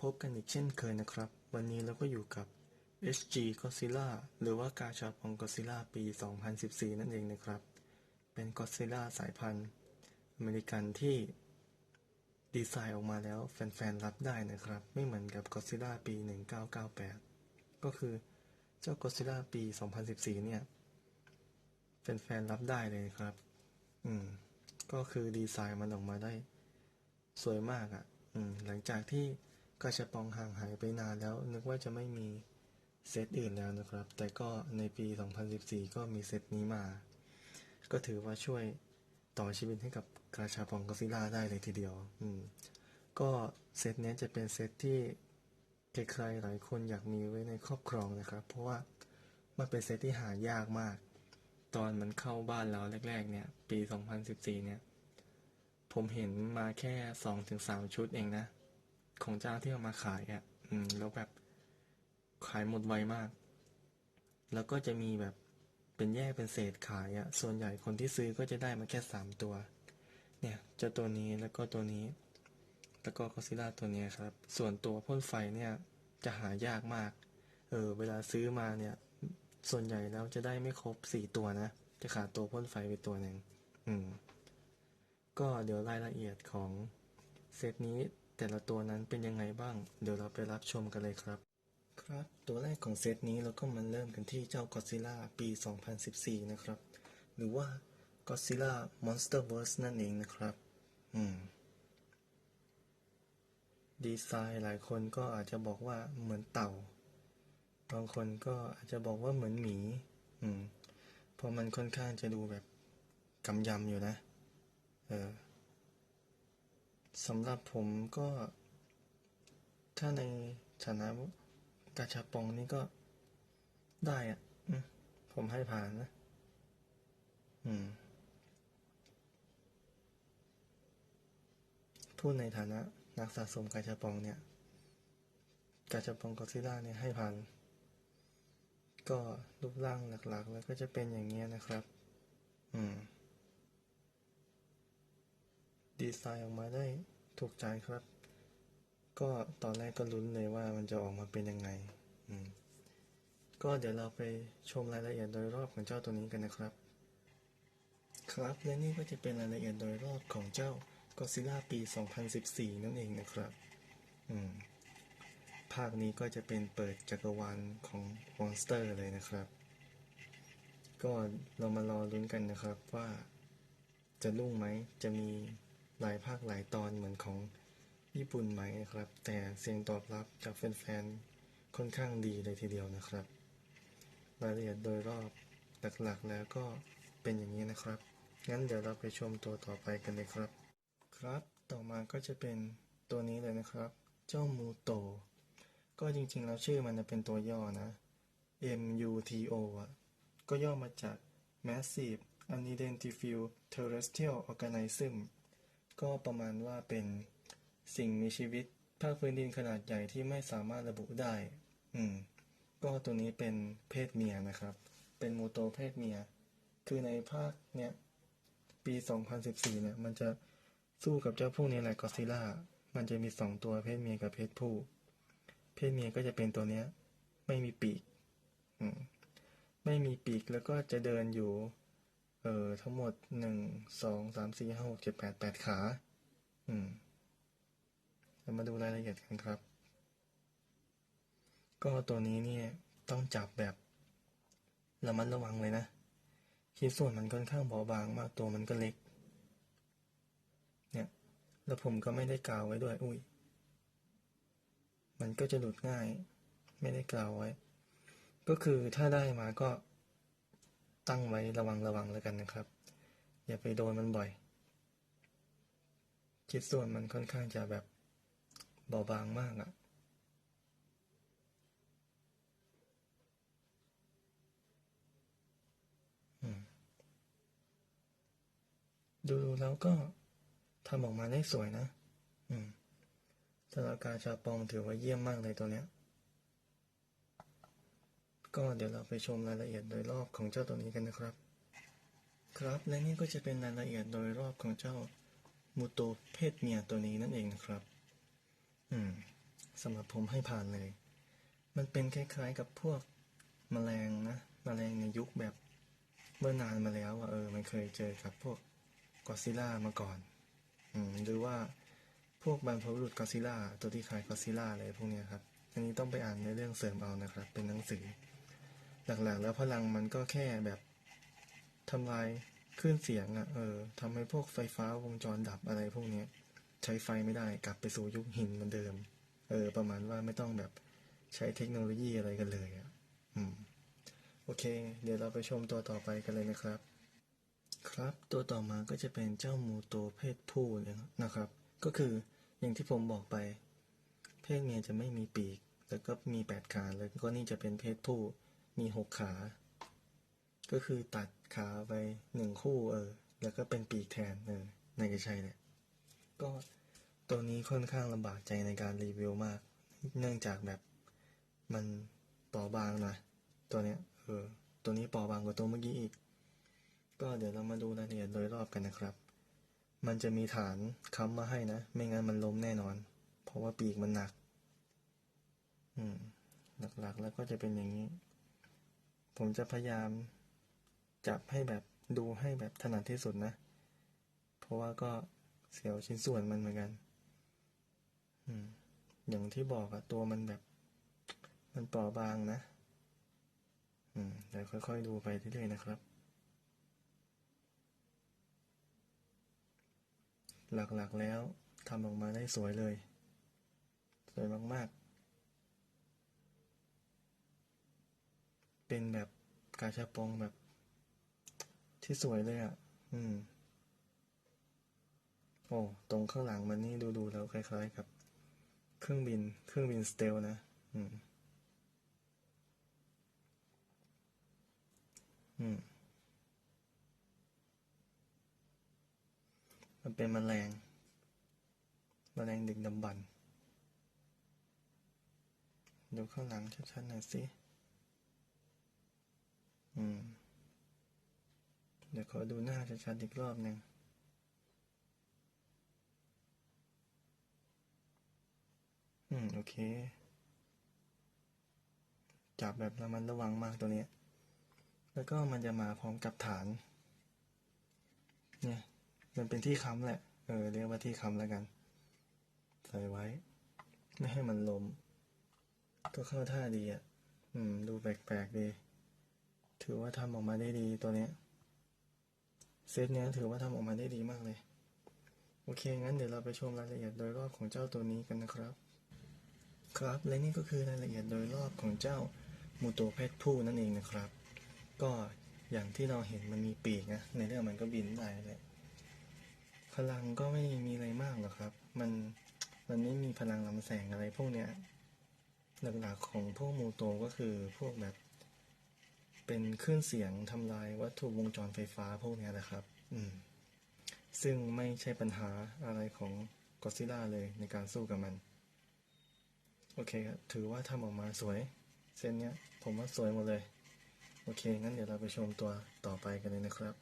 พบกันอีกเช่นเคยนะครับ วันนี้เราก็อยู่กับ HG Godzilla หรือว่ากาชาปอง Godzilla ปี 2014 นั่นเองนะครับ เป็น Godzilla สายพันธุ์อเมริกันที่ดีไซน์ออกมาแล้วแฟนๆ รับได้นะครับ ไม่เหมือนกับ Godzilla ปี 1998 ก็คือเจ้า Godzilla ปี 2014 เนี่ยแฟนๆ รับได้เลยครับ อืม ก็คือดีไซน์มันออกมาได้ สวยมากอะ่ะ อืม หลังจากที่ กาชาปองห่างหายไปนานแล้ว นึกว่าจะไม่มีเซตอื่นแล้วนะครับ แต่ก็ในปี 2014 ก็มีเซตนี้มา ก็ถือว่าช่วยต่อชีวิตให้กับกาชาปองกอซิล่าได้เลยทีเดียว อืม ก็เซตนี้จะเป็นเซตที่ใครๆหลายคนอยากมีไว้ในครอบครองนะครับ เพราะว่ามันเป็นเซตที่หายากมาก ตอนมันเข้าบ้านเราแรก ๆ เนี่ย ปี 2014 เนี่ย ผมเห็นมาแค่สองถึงสามชุดเองนะ ของเจ้าที่เอามาขายอะ่ะ อืม แล้วแบบขายหมดไวมาก แล้วก็จะมีแบบเป็นแยกเป็นเศษขายอะ่ะ ส่วนใหญ่คนที่ซื้อก็จะได้มาแค่สามตัว เนี่ยเจ้าตัวนี้แล้วก็ตัวนี้ แล้วก็กอซิล่าตัวนี้ครับ ส่วนตัวพ่นไฟเนี่ยจะหายากมาก เออ เวลาซื้อมาเนี่ย ส่วนใหญ่แล้วจะได้ไม่ครบสี่ตัวนะ จะขาดตัวพ่นไฟไปตัวหนึ่ง อืม ก็เดี๋ยวรายละเอียดของเซตนี้ แต่ละตัวนั้นเป็นยังไงบ้าง เดี๋ยวเราไปรับชมกันเลยครับ ครับ ตัวแรกของเซตนี้เราก็มาเริ่มกันที่เจ้า Godzilla ปี 2014 นะครับ หรือว่า Godzilla Monsterverse นั่นเองนะครับ อืม ดีไซน์หลายคนก็อาจจะบอกว่าเหมือนเต่า บางคนก็อาจจะบอกว่าเหมือนหมี อืม เพราะมันค่อนข้างจะดูแบบกำยำอยู่นะ เออ สำหรับผมก็ ถ้าในฐานะกาชาปองนี่ก็ได้อะผมให้ผ่านนะ อืม พูดในฐานะ นักสะสมกาชาปองเนี่ย กาชาปองกอซิล่าเนี่ยให้ผ่าน ก็รูปร่างหลักๆ แล้วก็จะเป็นอย่างเงี้ยนะครับ อืม ดีไซน์ออกมาได้ถูกใจครับ ก็ตอนแรกก็ลุ้นเลยว่ามันจะออกมาเป็นยังไงอืมก็เดี๋ยวเราไปชมรายละเอียดโดยรอบของเจ้าตัวนี้กันนะครับ ครับและนี่ก็จะเป็นรายละเอียดโดยรอบของเจ้า Godzilla ปี 2014 นั่นเองนะครับอืมภาคนี้ก็จะเป็นเปิดจักรวาลของมอนสเตอร์เลยนะครับ ก็เรามารอลุ้นกันนะครับว่าจะรุ่งไหมจะมี หลายภาคหลายตอนเหมือนของญี่ปุ่นไหมนะครับ แต่เสียงตอบรับจากแฟนๆค่อนข้างดีเลยทีเดียวนะครับ รายละเอียดโดยรอบหลักๆแล้วก็เป็นอย่างนี้นะครับ งั้นเดี๋ยวเราไปชมตัวต่อไปกันเลยครับ ครับ ต่อมาก็จะเป็นตัวนี้เลยนะครับ เจ้ามูโต ก็จริงๆแล้วชื่อมันจะเป็นตัวย่อนะ MUTO อะ ก็ย่อมาจาก Massive Unidentified Terrestrial Organism ก็ประมาณว่าเป็นสิ่งมีชีวิตภาคพื้นดินขนาดใหญ่ที่ไม่สามารถระบุได้ อืม ก็ตัวนี้เป็นเพศเมียนะครับ เป็นโมโตเพศเมีย คือในภาคเนี้ยปี 2014 เนี่ย มันจะสู้กับเจ้าพวกนี้แหละกอซิล่า มันจะมีสองตัวเพศเมียกับเพศผู้ เพศเมียก็จะเป็นตัวเนี้ย ไม่มีปีก อืม ไม่มีปีกแล้วก็จะเดินอยู่ เออทั้งหมดหนึ่งสองสามสี่ห้าหกเจ็ดแปดแปดขา อืมเรามาดูรายละเอียดกันครับ ก็ตัวนี้เนี่ยต้องจับแบบระมัดระวังเลยนะชิ้นส่วนมันค่อนข้างเบาบางมากตัวมันก็เล็ก เนี่ย แล้วผมก็ไม่ได้กาวไว้ด้วย อุ้ย มันก็จะหลุดง่าย ไม่ได้กาวไว้ ก็คือถ้าได้มาก็ ตั้งไว้ระวังระวังแล้วกันนะครับ อย่าไปโดนมันบ่อยชิ้นส่วนมันค่อนข้างจะแบบเบาบางมากอะ่ะดูแล้วก็ทำออกมาได้สวยนะ อืมสำหรับการชาปองถือว่าเยี่ยมมากเลยตัวเนี้ย ก็เดี๋ยวเราไปชมรายละเอียดโดยรอบของเจ้าตัวนี้กันนะครับ ครับและนี่ก็จะเป็นรายละเอียดโดยรอบของเจ้ามูโตเพศเมียตัวนี้นั่นเองนะครับ อืมสำหรับผมให้ผ่านเลย มันเป็นคล้ายๆกับพวกแมลงนะแมลงในยุคแบบเมื่อนานมาแล้วอะเออ มันเคยเจอกับพวกกอซิล่ามาก่อน อืมหรือว่าพวกบรรพบุรุษกอซิล่าตัวที่คล้ายกอซิล่าอะไรพวกเนี้ยครับ อันนี้ต้องไปอ่านในเรื่องเสริมเอานะครับ เป็นหนังสือ หลักๆ แล้วพลังมันก็แค่แบบทำลายคลื่นเสียงอะเออทำให้พวกไฟฟ้าวงจรดับอะไรพวกเนี้ย ใช้ไฟไม่ได้กลับไปสู่ยุคหินเหมือนเดิม เออ ประมาณว่าไม่ต้องแบบใช้เทคโนโลยีอะไรกันเลยอะอืมโอเค เดี๋ยวเราไปชมตัวต่อไปกันเลยนะครับ ครับตัวต่อมาก็จะเป็นเจ้ามูโตเพศผู้นะครับ ก็คืออย่างที่ผมบอกไป เพศเมียจะไม่มีปีก แล้วก็มีแปดขาแล้วก็นี่จะเป็นเพศผู้ มีหกขา ก็คือตัดขาไปหนึ่งคู่เออ แล้วก็เป็นปีกแทนเออน่าจะใช่แหละก็ตัวนี้ค่อนข้างลำบากใจในการรีวิวมาก เนื่องจากแบบมันปราะบางหนะตัวเนี้ยเออ ตัวนี้ปราะบางกว่าตัวเมื่อกี้อีก ก็เดี๋ยวเรามาดูรายละเอียดโดยรอบกันนะครับ มันจะมีฐานค้ำมาให้นะ ไม่งั้นมันล้มแน่นอน เพราะว่าปีกมันหนัก อืม หลักๆแล้วก็จะเป็นอย่างนี้ ผมจะพยายามจับให้แบบดูให้แบบถนัดที่สุดนะ เพราะว่าก็เสียวชิ้นส่วนมันเหมือนกัน อืม อย่างที่บอกอะตัวมันแบบ มันเปราะบางนะ อืมเดี๋ยวค่อยๆดูไปเรื่อยๆนะครับ หลักๆแล้วทำออกมาได้สวยเลย สวยมากๆ เป็นแบบกาชาปองแบบที่สวยเลยอะ่ะ อืม โอ้ ตรงข้างหลังมันนี่ดูๆแล้วคล้ายๆกับ เครื่องบิน เครื่องบินสเตลนะ อืม อืม มันเป็นแมลงแมลงดึกดำบรรดูข้างหลังชัดๆหน่อยสิ อืม เดี๋ยวขอดูหน้าชัดๆอีกรอบหนึ่งอืม โอเค จับแบบระมัดระวังมากตัวเนี้ยแล้วก็มันจะมาพร้อมกับฐาน เนี่ย มันเป็นที่ค้ำแหละ เออ เรียกว่าที่ค้ำแล้วกัน ใส่ไว้ ไม่ให้มันล้มก็เข้าท่าดีอะ อืม ดูแปลกๆดี ถือว่าทำออกมาได้ดีตัวเนี้ยเซตเนี้ยถือว่าทำออกมาได้ดีมากเลย โอเค งั้นเดี๋ยวเราไปชมรายละเอียดโดยรอบของเจ้าตัวนี้กันนะครับ ครับและนี่ก็คือรายละเอียดโดยรอบของเจ้ามูโตเพศผู้นั่นเองนะครับ ก็อย่างที่เราเห็นมันมีปีกนะในเรื่องมันก็บินได้เลยพลังก็ไม่มีอะไรมากหรอกครับ มันมันไม่มีพลังลำแสงอะไรพวกเนี้ยหลักๆของพวกมูโตก็คือพวกแบบ เป็นคลื่นเสียงทำลายวัตถุวงจรไฟฟ้าพวกนี้นะครับ อืม ซึ่งไม่ใช่ปัญหาอะไรของกอซิล่าเลยในการสู้กับมัน โอเคครับ ถือว่าทำออกมาสวย เส้นเนี้ย ผมว่าสวยหมดเลย โอเค งั้นเดี๋ยวเราไปชมตัวต่อไปกันเลยนะครับ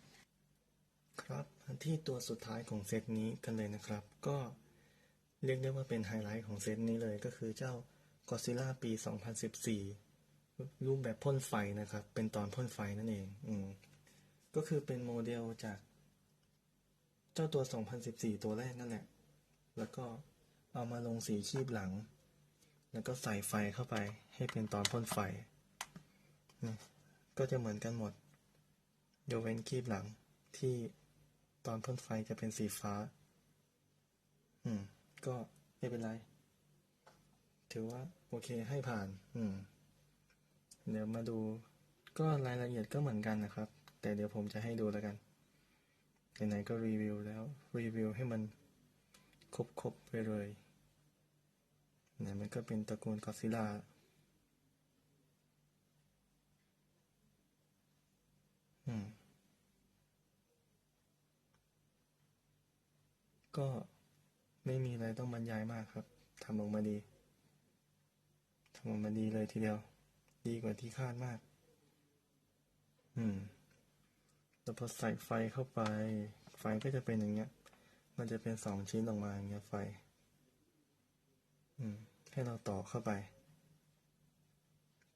ครับที่ตัวสุดท้ายของเซตนี้กันเลยนะครับ ก็เรียกได้ว่าเป็นไฮไลท์ของเซตนี้เลยก็คือเจ้า Godzilla ปี 2014 รูปแบบพ่นไฟนะครับ เป็นตอนพ่นไฟนั่นเอง อืม ก็คือเป็นโมเดลจาก เจ้าตัว 2014 ตัวแรกนั่นแหละ แล้วก็เอามาลงสีคีบหลัง แล้วก็ใส่ไฟเข้าไป ให้เป็นตอนพ่นไฟนะก็จะเหมือนกันหมดยกเว้นคีบหลังที่ตอนพ่นไฟจะเป็นสีฟ้า อืม ก็ไม่เป็นไร ถือว่า โอเคให้ผ่าน อืม เดี๋ยวมาดูก็รายละเอียดก็เหมือนกันนะครับ แต่เดี๋ยวผมจะให้ดูแล้วกันไหนๆก็รีวิวแล้วรีวิวให้มันครบๆไปเลยเนี่ยมันก็เป็นตระกูลกอซิล่าอืมก็ไม่มีอะไรต้องบรรยายมากครับทำออกมาดีทำออกมาดีเลยทีเดียว ดีกว่าที่คาดมาก อืม แล้วพอใส่ไฟเข้าไป ไฟก็จะเป็นอย่างเงี้ย มันจะเป็นสองชิ้นออกมาอย่างเงี้ยไฟ อืม ให้เราต่อเข้าไป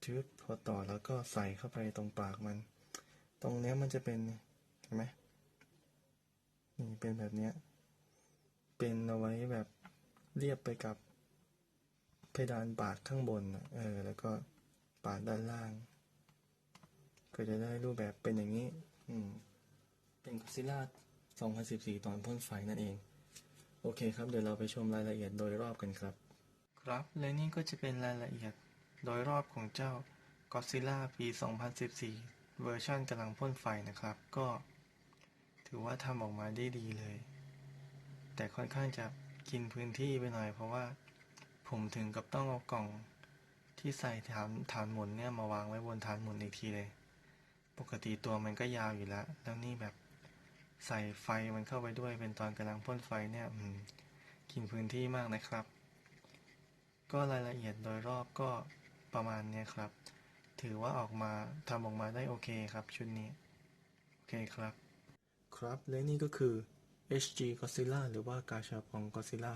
ชืบพอต่อแล้วก็ใส่เข้าไปตรงปากมัน ตรงเนี้ยมันจะเป็นเห็นไหมนี่เป็นแบบเนี้ย เป็นเอาไว้แบบเรียบไปกับเพดานปากข้างบน เออ แล้วก็ ปากด้านล่าง ก็จะได้รูปแบบเป็นอย่างนี้ อืม เป็นก็ซิล่า2014 ตอนพ่นไฟนั่นเอง โอเคครับ เดี๋ยวเราไปชมรายละเอียดโดยรอบกันครับ ครับ และนี่ก็จะเป็นรายละเอียดโดยรอบของเจ้า Godzilla ปี 2014 เวอร์ชันกำลังพ่นไฟนะครับ ก็ ถือว่าทำออกมาได้ดีเลย แต่ค่อนข้างจะกินพื้นที่ไปหน่อยเพราะว่า ผมถึงกับต้องเอากล่อง ที่ใส่ฐานฐานหมุนเนี่ยมาวางไว้บนฐานหมุนอีกทีเลย ปกติตัวมันก็ยาวอยู่แล้ว แล้วนี่แบบใส่ไฟมันเข้าไปด้วยเป็นตอนกำลังพ่นไฟเนี่ยอืมกินพื้นที่มากนะครับ ก็รายละเอียดโดยรอบก็ประมาณเนี้ยครับ ถือว่าออกมาทำออกมาได้โอเคครับชุดนี้ โอเคครับ ครับและนี่ก็คือ HG Godzilla หรือว่ากาชาปอง Godzilla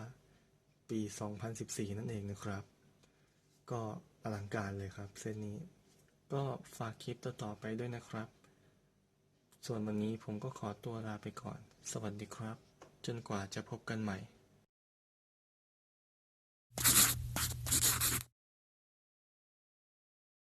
ปี 2014 นั่นเองนะครับ ก็ อลังการเลยครับ เซตนี้ ก็ฝากคลิปต่อๆไปด้วยนะครับ ส่วนวันนี้ผมก็ขอตัวลาไปก่อน สวัสดีครับ จนกว่าจะพบกันใหม่